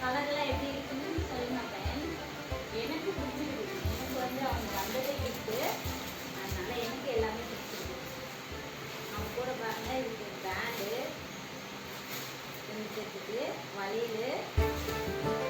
கலர்லாம் எப்படி இருக்குன்னு சொல்லுங்க எனக்கு பிடிச்சிருக்கு. எனக்கு வந்து அவங்க வந்ததே இருக்குது அதனால் எனக்கு எல்லாமே பிடிச்சிருக்கு. அவங்க கூட பாருங்கள் இதுக்கு பேண்டு துணிக்கிறதுக்கு வளையல்.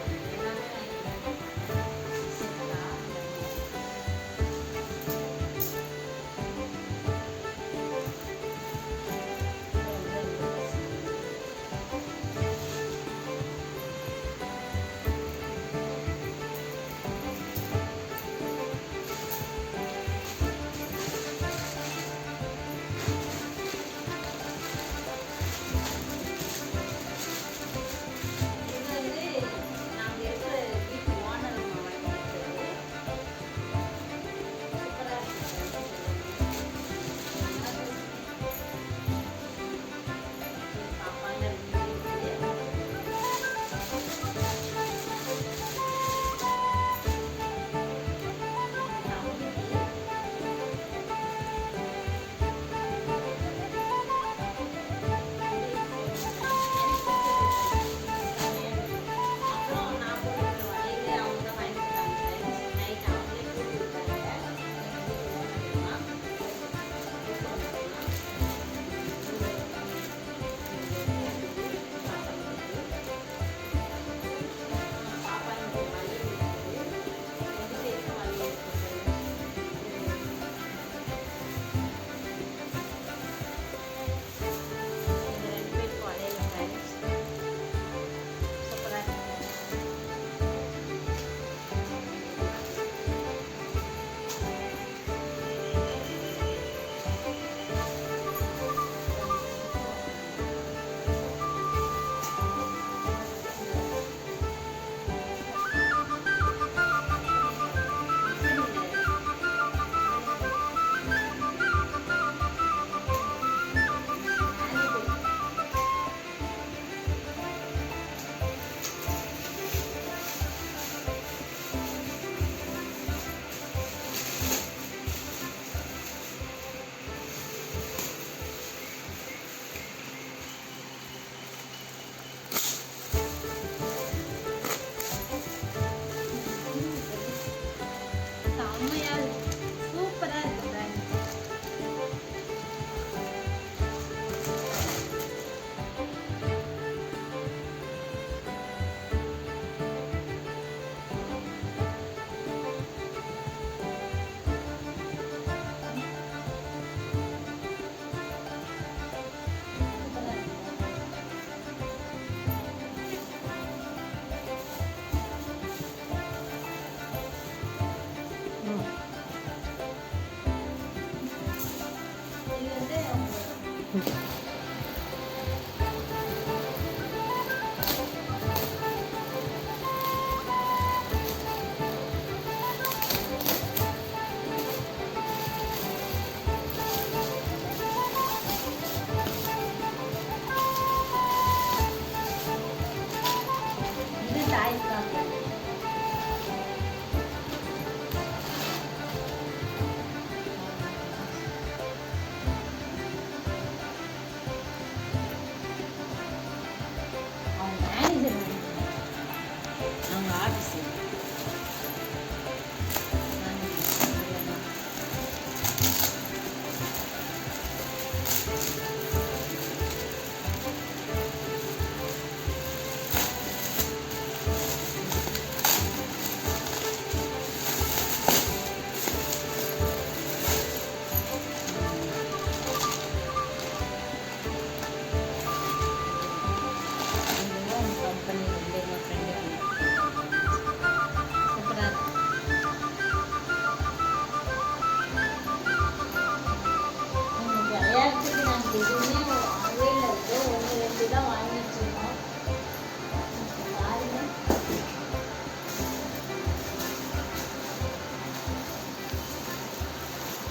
எதுவுமே இருக்குது ஒன்று ரெண்டு தான் வாங்கிட்டு இருக்கோம்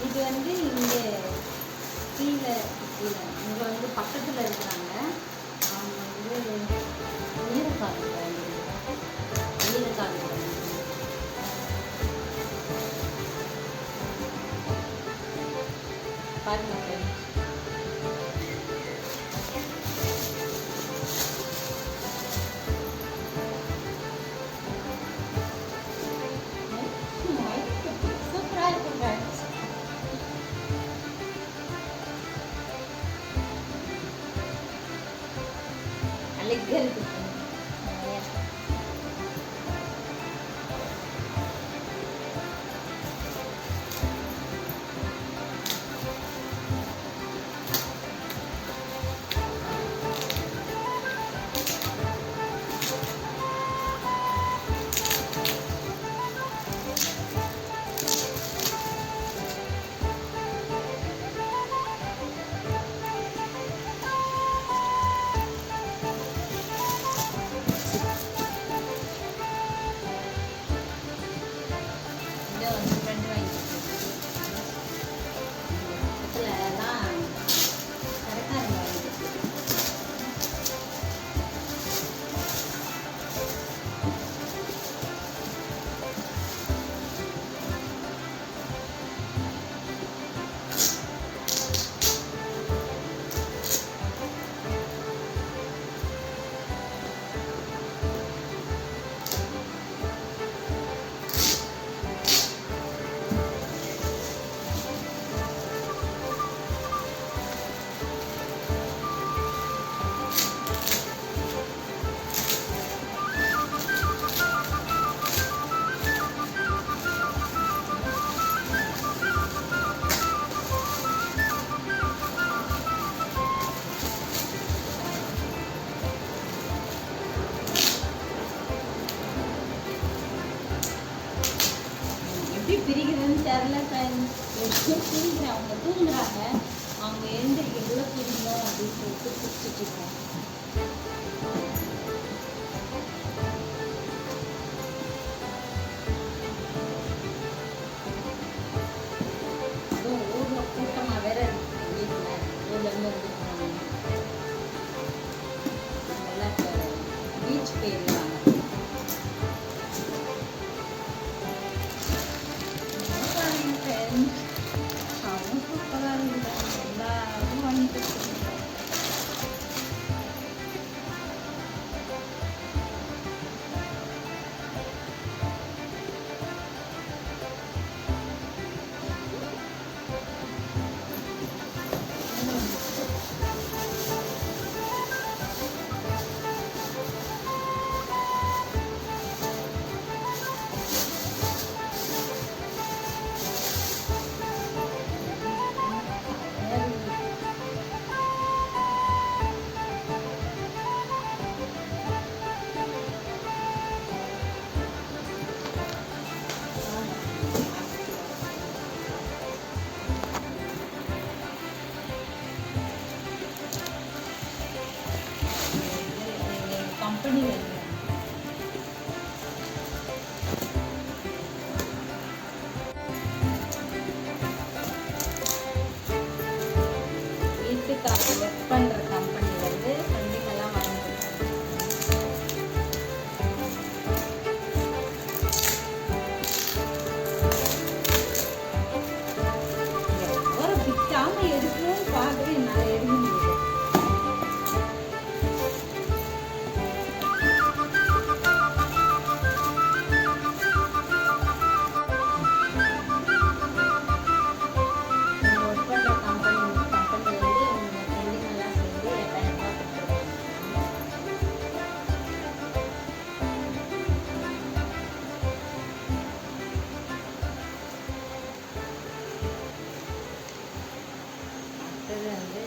இது வந்து இங்கே கீழே கீழே இங்கே வந்து பக்கத்தில் இருக்கிறாங்க அவங்க வந்து ஈரக்காடு ஈரக்காடு பாருங்க. leg. எப்படி பிரிக்கிறதுன்னு தெரில ஃப்ரெண்ட்ஸ் தூங்குறேன் அவங்க தூங்குறாங்க அவங்க எழுந்திரிக்கிறதுல பிரிக்கணும் அப்படின்னு சொல்லிட்டு பிடிச்சிட்டு இருக்கேன் அதுவும் ஊர்ல கூட்டமா வேற இருக்கு வந்துருக்காங்க பீச் போயிருக்காங்க पंधरा அடுத்தது வந்து